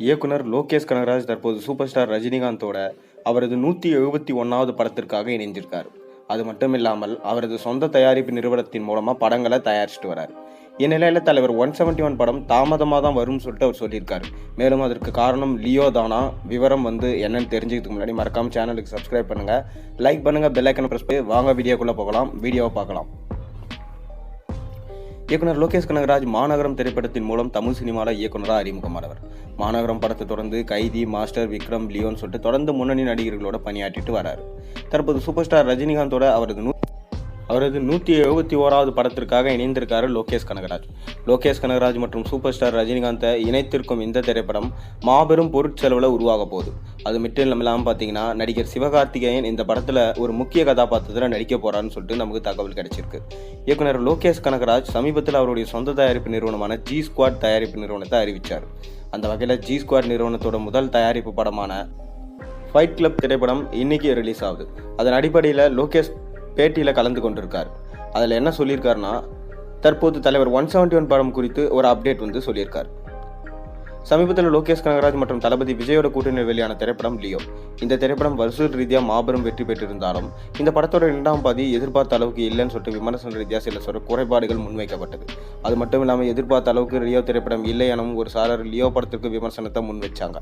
இயக்குனர் லோகேஷ் கனகராஜ் தற்போது super star ரஜினிகாந்தோட அவரது நூற்றி எழுபத்தி ஒன்றாவது படத்திற்காக இணைந்திருக்கார். அது மட்டும் இல்லாமல் அவரது சொந்த தயாரிப்பு நிறுவனத்தின் மூலமாக படங்களை தயாரிச்சுட்டு வரார். இந்நிலையில் தலைவர் ஒன் செவன்ட்டி ஒன் படம் தாமதமாக தான் வரும்னு சொல்லிட்டு அவர் சொல்லியிருக்காரு. மேலும் அதற்கு காரணம் லியோ தானா? விவரம் வந்து என்னன்னு தெரிஞ்சுக்கிறதுக்கு முன்னாடி மறக்காமல் சேனலுக்கு சப்ஸ்கிரைப் பண்ணுங்கள் லைக் பண்ணுங்கள் பெல் ஐக்கனை ப்ரெஸ் பண்ணி வாங்க வீடியோக்குள்ளே போகலாம் வீடியோவை பார்க்கலாம். இயக்குனர் லோகேஷ் கனகராஜ் மாநகரம் திரைப்படத்தின் மூலம் தமிழ் சினிமாவில் இயக்குனராக அறிமுகமானவர். மாநகரம் படத்தை தொடர்ந்து கைதி மாஸ்டர் விக்ரம் லியோன் சொல்லிட்டு தொடர்ந்து முன்னணி நடிகர்களோட பணியாற்றிட்டு வராரு. தற்போது சூப்பர் ஸ்டார் ரஜினிகாந்தோட அவரது அவரது நூற்றி எழுபத்தி ஓராவது படத்திற்காக இணைந்திருக்காரு லோகேஷ் கனகராஜ். லோகேஷ் கனகராஜ் மற்றும் சூப்பர் ஸ்டார் ரஜினிகாந்தை இணைத்திருக்கும் இந்த திரைப்படம் மாபெரும் பொருட்செலவில் உருவாக போகுது. அது மட்டும் இல்லாமல் பார்த்தீங்கன்னா நடிகர் சிவகார்த்திகேயன் இந்த படத்தில் ஒரு முக்கிய கதாபாத்திரத்தில் நடிக்க போகிறான்னு சொல்லிட்டு நமக்கு தகவல் கிடைச்சிருக்கு. இயக்குனர் லோகேஷ் கனகராஜ் சமீபத்தில் அவருடைய சொந்த தயாரிப்பு நிறுவனமான ஜி ஸ்குவாட் தயாரிப்பு நிறுவனத்தை அறிவித்தார் அந்த வகையில் ஜி ஸ்குவாட் நிறுவனத்தோட முதல் தயாரிப்பு படமான ஃபைட் கிளப் திரைப்படம் இன்னைக்கு ரிலீஸ் ஆகுது. அதன் அடிப்படையில் லோகேஷ் பேட்டியில் கலந்து கொண்டிருக்கார். அதில் என்ன சொல்லியிருக்காருன்னா தற்போது தலைவர் ஒன் செவன்ட்டி ஒன் படம் குறித்து ஒரு அப்டேட் வந்து சொல்லியிருக்கார். சமீபத்தில் லோகேஷ் கனகராஜ் மற்றும் தளபதி விஜயோட கூட்டணி வெளியான திரைப்படம் லியோ. இந்த திரைப்படம் வசூல் ரீதியாக மாபெரும் வெற்றி பெற்றிருந்தாலும் இந்த படத்தோட இரண்டாம் பாதி எதிர்பார்த்த அளவுக்கு இல்லைன்னு சொல்லிட்டு விமர்சன ரீதியாக சில சொல்ற குறைபாடுகள் முன்வைக்கப்பட்டது. அது மட்டும் இல்லாமல் எதிர்பார்த்த அளவுக்கு லியோ திரைப்படம் இல்லை எனவும் ஒரு சாரர் லியோ படத்திற்கு விமர்சனத்தை முன் வச்சாங்க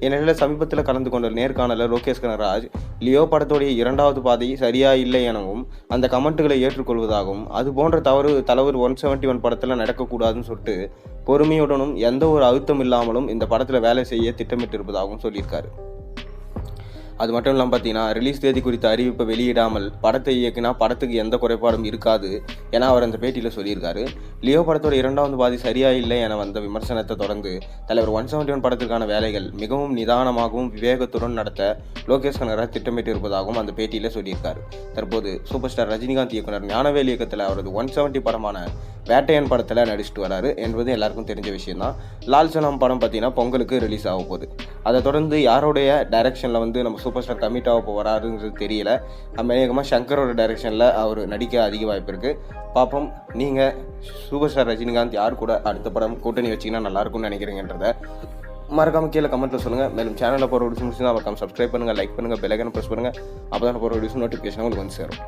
இந்நிலையில் சமீபத்தில் கலந்து கொண்ட நேர்காணலில் லோகேஷ் கனகராஜ் லியோ படத்துடைய இரண்டாவது பாதை சரியா இல்லை எனவும் அந்த கமெண்ட்டுகளை ஏற்றுக்கொள்வதாகவும் அது போன்ற தவறு தலைவர் ஒன் செவன்ட்டி ஒன் படத்தில் நடக்கக்கூடாதுன்னு சொல்லிட்டு பொறுமையுடனும் எந்த ஒரு அழுத்தம் இல்லாமலும் இந்த படத்தில் வேலை செய்ய திட்டமிட்டிருப்பதாகவும் சொல்லியிருக்காரு. அது மட்டும் இல்லாமல் பார்த்தீங்கன்னா ரிலீஸ் தேதி குறித்த அறிவிப்பை வெளியிடாமல் படத்தை இயக்கினா படத்துக்கு எந்த குறைபாடும் இருக்காது என அவர் அந்த பேட்டியில் சொல்லியிருக்காரு. லியோ படத்தோட இரண்டாவது பாதி சரியா இல்லை என வந்த விமர்சனத்தை தொடர்ந்து தலைவர் ஒன் செவன்டி ஒன் படத்திற்கான வேலைகள் மிகவும் நிதானமாகவும் விவேகத்துடன் நடத்த லோகேஷ் கனகராஜ் திட்டமிட்டு இருப்பதாகவும் அந்த பேட்டியில் சொல்லியிருக்காரு. தற்போது சூப்பர் ஸ்டார் ரஜினிகாந்த் இயக்குனர் ஞானவேல் இயக்கத்தில் அவரது ஒன் செவன்ட்டி படமான வேட்டையன் படத்தில் நடிச்சிட்டு வராரு என்பது எல்லாருக்கும் தெரிஞ்ச விஷயம் தான் லால் சனம் படம் பார்த்தீங்கன்னா பொங்கலுக்கு ரிலீஸ் ஆக போகுது. அதை தொடர்ந்து யாருடைய டைரக்ஷனில் வந்து நம்ம சூப்பர் ஸ்டார் கமிட் ஆக போகிறாருங்கிறது தெரியல. அநேகமாக சங்கரோட டைரக்ஷனில் அவர் நடிக்க அதிக வாய்ப்பு இருக்குது பார்ப்போம் நீங்கள் சூப்பர் ஸ்டார் ரஜினிகாந்த் யார் கூட அடுத்த படம் கூட்டணி வச்சிங்கன்னா நல்லாயிருக்கும்னு நினைக்கிறீங்கன்றத மறக்காமல் கீழே கமெண்ட்டில் சொல்லுங்கள் மேலும் சேனலில் போகிற வீடியோஸ் முடிச்சுன்னா மறக்காமல் சப்ஸ்கிரைப் பண்ணுங்கள் லைக் பண்ணுங்கள் பெலைக்கன் ப்ரெஸ் பண்ணுங்கள் அப்போ தான் போகிற வீடியோஸ் நோட்டிஃபிகேஷன் உங்களுக்கு வந்து சேரும்.